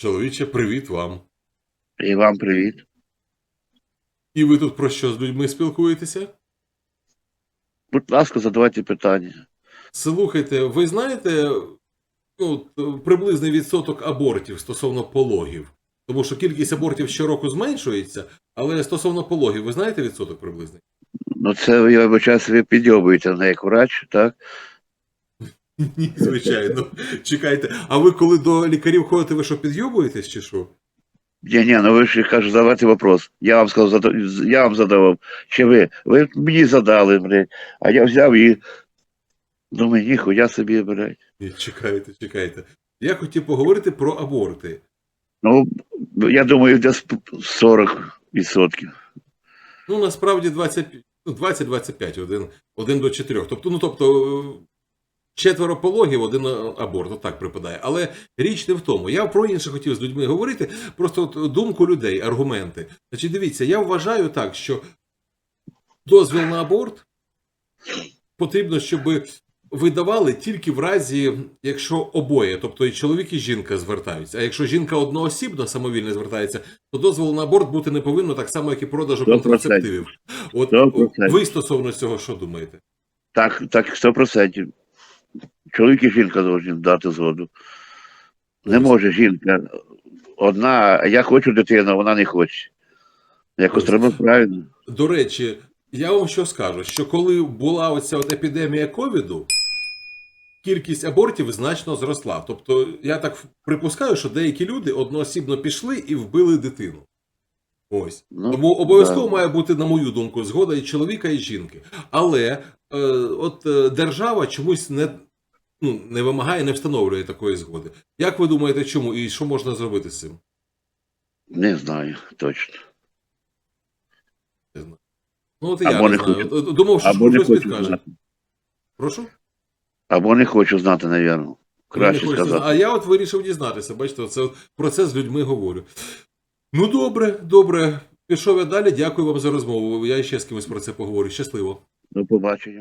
Чоловіче, привіт вам. І вам привіт. І ви тут про що з людьми спілкуєтеся? Будь ласка, задавайте питання. Слухайте, ви знаєте ну, приблизний відсоток абортів стосовно пологів? Тому що кількість абортів щороку зменшується, але стосовно пологів, ви знаєте відсоток приблизний? Ну, це я вибачаю, ви підйобуєте мене як врач, так? Ні, звичайно. Чекайте. А ви коли до лікарів ходите, ви що підйобуєтесь чи що? Ні, ні, ну ви ж кажу, задавайте вопрос. Я вам сказав, зада- я вам задавав. Чи ви? Ви мені задали, блядь, а я взяв і думаю, ніхуя собі, блядь. Ні, Чекайте, чекайте. Я хотів поговорити про аборти. Ну, я думаю, десь 40%. Ну, насправді 20, ну, 20-25, один, один до чотирьох. Тобто, ну, тобто, е, четверо пологів, один аборт, отак припадає. Але річ не в тому. Я про інше хотів з людьми говорити, просто от думку людей, аргументи. Значить, дивіться, я вважаю так, що дозвіл на аборт потрібно, щоб видавали тільки в разі, якщо обоє, тобто і чоловік, і жінка звертаються. А якщо жінка одноосібно самовільно звертається, то дозволу на аборт бути не повинно так само, як і продажу контрацептивів. От Сто процентів. ви стосовно цього що думаєте? Так, так, 100%. Чоловік і жінка повинні дати згоду. Не може жінка одна, я хочу дитину, вона не хоче. Якось треба правильно. До речі, я вам що скажу, що коли була оця от епідемія ковіду, кількість абортів значно зросла. Тобто, я так припускаю, що деякі люди одноосібно пішли і вбили дитину. Ось. Ну, Тому обов'язково да. має бути, на мою думку, згода і чоловіка, і жінки. Але е, от е, держава чомусь не, ну, не вимагає, не встановлює такої згоди. Як ви думаєте, чому і що можна зробити з цим? Не знаю точно. Не знаю. Ну, от і я не не знаю. хочу. Думав, що Або не хочу підкаже. знати. Прошу? Або не хочу знати, навірно. Краще не хочете сказати. зна- А я от вирішив дізнатися. Бачите, це про це з людьми говорю. Ну, добре, добре. Пішов я далі. Дякую вам за розмову. Я ще з кимось про це поговорю. Щасливо. До побачення.